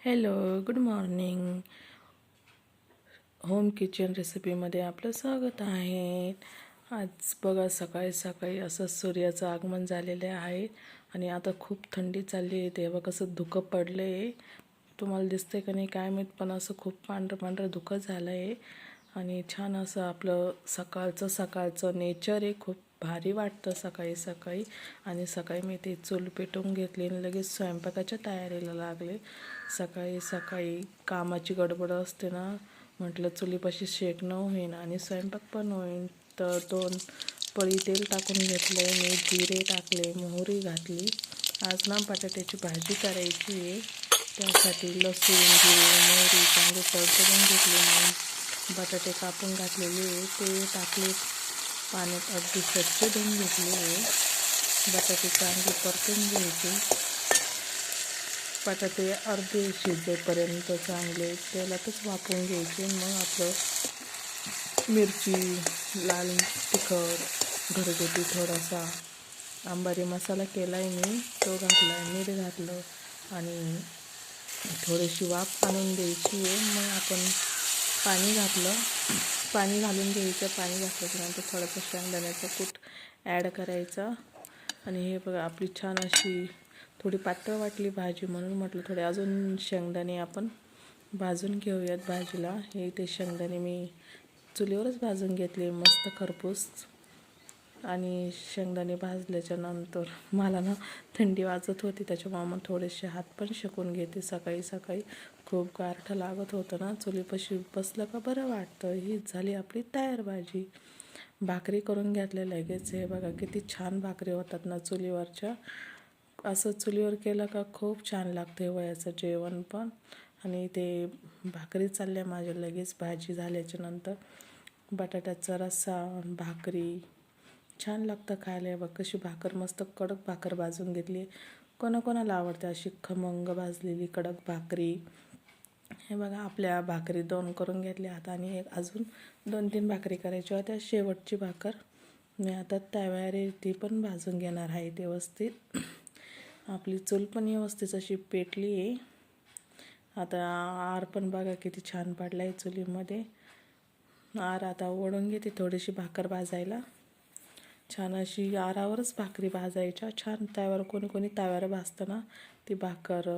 Hello good morning home kitchen रेसिपीमध्ये आपलं स्वागत आहे. आज बघा सकाळी सकाळी असं सूर्याचं आगमन झालेलं आहे आणि आता खूप थंडी चालली आहे. तेव्हा कसं धुकं पडलं आहे तुम्हाला दिसतंय का नाही काय माहीत पण असं खूप पांढरं पांढरं धुकं झालं आहे आणि छान असं आपलं सकाळचं सकाळचं नेचर आहे खूप भारी वाटतं सकाळी सकाळी. आणि सकाळी मी ते चूल पेटून घेतली आणि लगेच स्वयंपाकाच्या तयारीला लागले. सकाळी सकाळी कामाची गडबड असते ना म्हटलं चुलीपाशी शेकणं होईन आणि स्वयंपाक पण होईन तर दोन पळी तेल टाकून घेतलं मी जिरे टाकले मोहरी घातली. आज ना बटाट्याची भाजी करायची आहे. त्यासाठी लसूण जिरे मोहरी चांगले तडतडून घेतले मी. बटाटे कापून घातलेले ते टाकले. पाण्यात अगदी स्वच्छ धुवून घेतले बटाटे चांगले परतून घ्यायचे. बटाटे अर्धे शिजेपर्यंत चांगले तेलातच वापरून घ्यायचे. मग आपलं मिरची लाल तिखट घरगुती थोडासा आंबारी मसाला केला आहे मी. तो घातला आहे मीठ घातलं आणि थोडीशी वाफ आणून द्यायची आहे. मग आपण पाणी घातलं. पाणी घालून घ्यायचं पाणी घातल्याच्यानंतर थोडंसं शेंगदाण्याचं कूट ॲड करायचं. आणि हे बघा आपली छान अशी थोडी पातळ वाटली भाजी म्हणून म्हटलं थोडे अजून शेंगदाणे आपण भाजून घेऊयात भाजीला. हे ते शेंगदाणे मी चुलीवरच भाजून घेतले मस्त खरपूस. आणि शेंगदाणे भाजल्याच्या नंतर मला ना थंडी वाजत होती त्याच्यामुळे मग थोडेसे हात पण शेकून घेते. सकाळी सकाळी खूप गारठं लागत होतं ना चुलीपाशी बसलं का बरं वाटतं? हीच झाली आपली तयार भाजी. भाकरी करून घेतल्या लगेच. हे बघा किती छान भाकरी होतात ना चुलीवरच्या. असं चुलीवर केलं का खूप छान लागते वयाचं जेवण पण. आणि ते भाकरी चालल्या माझ्या लगेच भाजी झाल्याच्यानंतर. बटाट्याचा रस्सा भाकरी छान लागतं खायला. बघ कशी भाकर मस्त कडक भाकर भाजून घेतली. कोणाकोणाला आवडते अशी खमंग भाजलेली कडक भाकरी? हे बघा आपल्या भाकरी दोन करून घेतल्या आता आणि एक अजून दोन तीन भाकरी करायची होत्या शेवटची भाकर मी आता त्यावेळी ती पण भाजून घेणार आहे व्यवस्थित. आपली चूल पण व्यवस्थित अशी पेटली आहे. आता आर पण बघा किती छान पडला आहे चुलीमध्ये. आर आता ओढून घेते थोडीशी भाकर भाजायला. छान अशी आरावरच भाकरी भाजायच्या. छान तव्यावर कोणी कोणी तव्यावर भाजतं ना ती भाकर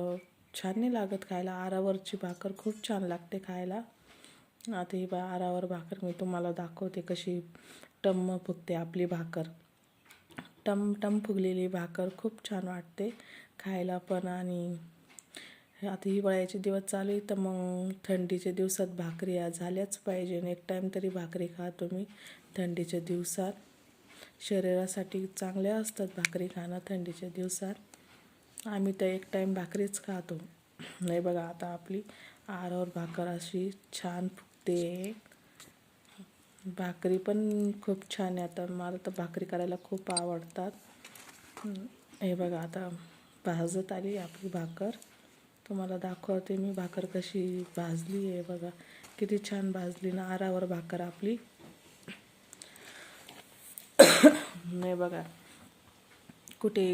छान नाही लागत खायला. आरावरची भाकर खूप छान लागते खायला. आता ही बा आरावर भाकर मी तुम्हाला दाखवते कशी टम्म फुगते आपली भाकर. टम टम फुगलेली भाकर खूप छान वाटते खायला पण आणि आता हिवाळ्याचे दिवस चालू आहे तर मग थंडीच्या दिवसात भाकरी झाल्याच पाहिजे. एक टाईम तरी भाकरी खा तुम्ही थंडीच्या दिवसात. शरीरासाठी चांगल्या असतात भाकरी खाणं थंडीच्या दिवसात. आम्ही तर एक टाईम भाकरीच खातो. नाही बघा आता आपली आरावर भाकर अशी छान फुगते. भाकरी पण खूप छान आहे. आता मला तर भाकरी करायला खूप आवडतात. हे बघा आता भाजत आली आपली भाकर. तुम्हाला दाखवते मी भाकर कशी भाजली आहे. बघा किती छान भाजली ना आरावर भाकर आपली. नाही बघा. कुठे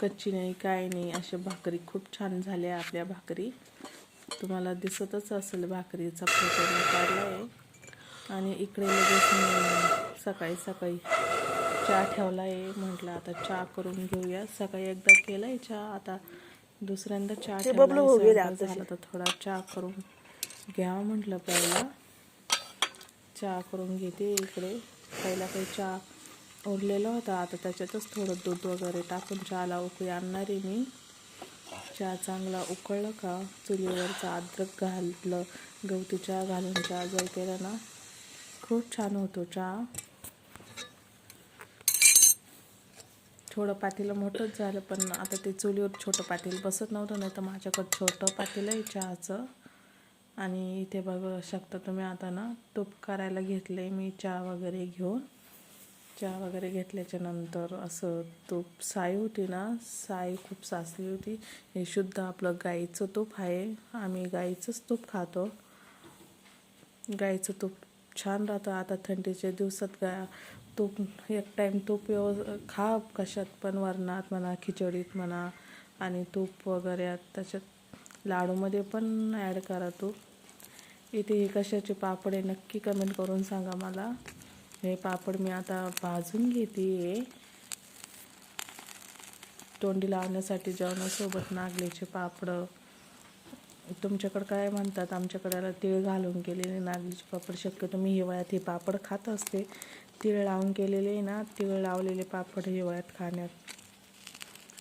कच्ची नाही काय नाही अशा भाकरी खूप छान झाल्या आपल्या भाकरी. तुम्हाला दिसतच असेल भाकरीचा फोटो मी काढला आहे. आणि इकडे लगेच मी सकाळी सकाळी चहा ठेवला आहे म्हटलं आता चहा करून घेऊया. सकाळी एकदा केला आहे चहा आता दुसऱ्यांदा चहा ठेवला झाला तर थोडा चहा करून घ्यावा म्हटलं पहिला. चहा करून घेते इकडे. पहिला काही चहा उरलेला होता. आता त्याच्यातच थोडं दूध वगैरे टाकून चहाला उकळी आणणार आहे मी. चहा चांगला उकळलं का चुलीवरचा अद्रक घातलं गवती चहा घालून चहा जर केला ना खूप छान होतो चहा. थोडं पातेलं मोठंच झालं पण आता ते चुलीवर छोटं पाटील बसत नव्हतं नाही तर माझ्याकडं छोटं पातेलं आहे चहाचं. आणि इथे बघू शकता तुम्ही आता ना तूप करायला घेतलं आहे मी चहा वगैरे घेऊन. चहा वगैरे घेतल्याच्या नंतर असं तूप साई होती ना साई खूप साचली होती. हे शुद्ध आपलं गाईचं तूप आहे. आम्ही गाईचंच तूप खातो. गाईचं तूप छान राहतं. आता थंडीच्या दिवसात गा तूप एक टाईम तूप व्यव खा कशात पण वरणात म्हणा खिचडीत म्हणा. आणि तूप वगैरे त्याच्यात लाडूमध्ये पण ॲड करा तूप. इथे हे कशाचे पापड आहे नक्की कमेंट करून सांगा मला. हे पापड मी आता भाजून घेते तोंडी लावण्यासाठी जेवणासोबत नागलीचे पापड. तुमच्याकडं काय म्हणतात? आमच्याकडे तीळ घालून केलेले नागलीचे पापड. शक्यतो मी हिवाळ्यात हे पापड खात असते. तीळ लावून केलेले ना तीळ लावलेले पापड हिवाळ्यात खाण्यात.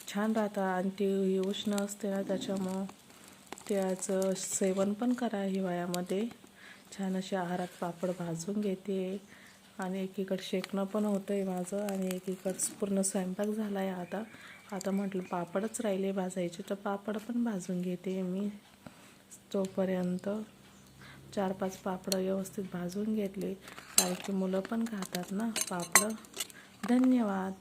छान राहतात आणि तीळ ही उष्ण असते ना त्याच्यामुळं तिळाचं सेवन पण करा हिवाळ्यामध्ये. छान असे आहारात पापड भाजून घेते. आणि एकीकडे शेकणं पण होतं आहे माझं आणि एकीकडं पूर्ण स्वयंपाक झाला आहे आता. आता म्हटलं पापडच राहिले भाजायचे तर पापड पण भाजून घेते मी. तोपर्यंत चार पाच पापडं व्यवस्थित भाजून घेतले. कारण की मुलं पण खातात ना पापडं. धन्यवाद.